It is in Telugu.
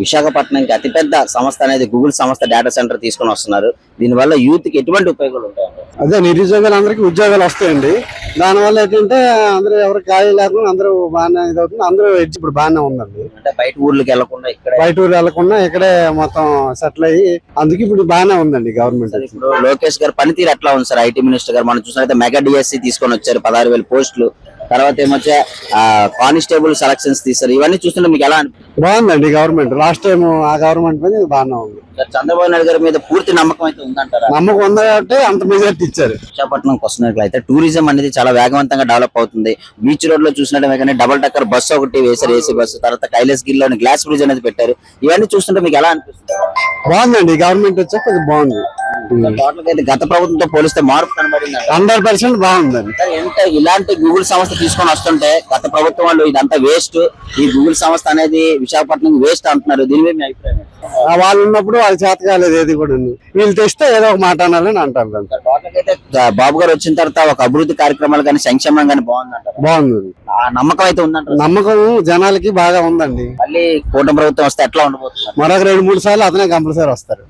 విశాఖపట్నంకి అతిపెద్ద సంస్థ అనేది గూగుల్ సంస్థ డేటా సెంటర్ తీసుకొని వస్తున్నారు. దీనివల్ల యూత్కి ఎటువంటి ఉపయోగాలు ఉంటాయండి? అదే నిరుద్యోగులందరికీ ఉద్యోగాలు వస్తాయండి. దానివల్ల ఏంటంటే అందరూ ఎవరు ఖాళీ లేకుండా అందరూ బాగానే ఇది అవుతుంది. అందరూ ఇప్పుడు బాగానే ఉందండి. అంటే బయట ఊర్లకు వెళ్ళకుండా ఇక్కడ బయట ఊరు వెళ్ళకుండా ఇక్కడే మొత్తం సెటిల్ అయ్యి అందుకే ఇప్పుడు బాగానే ఉందండి గవర్నమెంట్ ఇప్పుడు లోకేష్ గారు పనితీరు ఎట్లా ఉంది సార్? ఐటీ మినిస్టర్ గారు మనం చూసినట్లయితే మెగా డిఎస్సి తీసుకొని వచ్చారు పదహారు వేల పోస్టులు. తర్వాత ఏమొచ్చే? కానిస్టేబుల్ సెలక్షన్స్ తీస్తారు ఇవన్నీ చూస్తుంటే మీకు ఎలా బాగుందండి గవర్నమెంట్ లాస్ట్ టైం ఆ గవర్నమెంట్ మీద బాగానే ఉంది. చంద్రబాబు నాయుడు గారి మీద పూర్తి నమ్మకం అయితే ఉందంటారా? నమ్మకం ఉంది కాబట్టి అంత మెజార్టీ ఇచ్చారు. విశాఖపట్నంకి వస్తున్నట్లయితే టూరిజం అనేది చాలా వేగవంతంగా డెవలప్ అవుతుంది. బీచ్ రోడ్లో చూసినట్టు కానీ డబల్ టక్కర్ బస్సు ఒకటి వేశారు ఏసీ బస్సు తర్వాత కైలాస్ గిరిలో గ్లాస్ బ్రిడ్జ్ అనేది పెట్టారు. ఇవన్నీ చూస్తుంటే మీకు ఎలా అనిపిస్తుంది? బాగుందండి. గవర్నమెంట్ వచ్చాక ఇది బాగుంది. టోటల్ అయితే గత ప్రభుత్వంతో పోలిస్తే మార్పు కనబడింది హండ్రెడ్ పర్సెంట్ బాగుందండి. ఎంత ఇలాంటి గూగుల్ సంస్థ తీసుకొని వస్తుంటే గత ప్రభుత్వం వాళ్ళు ఇదంతా వేస్ట్ ఈ గూగుల్ సంస్థ అనేది విశాఖపట్నం వేస్ట్ అంటున్నారు. దీని మీద మీ అభిప్రాయం వాళ్ళు ఉన్నప్పుడు వాళ్ళకి చేత కాలేదు ఏది కూడా వీళ్ళు తెస్తే ఏదో ఒక మాట అనాలని అంటారు బాబు గారు వచ్చిన తర్వాత ఒక అభివృద్ధి కార్యక్రమాలు కానీ సంక్షేమం కానీ బాగుందంటారు? బాగుంది. ఆ నమ్మకం అయితే ఉందంటారు? నమ్మకం జనాలకి బాగా ఉందండి. మళ్ళీ కూటమి ప్రభుత్వం వస్తే ఎట్లా ఉండబోతున్నారు? మరొక రెండు మూడు సార్లు అతనే కంపల్సరీ వస్తారు.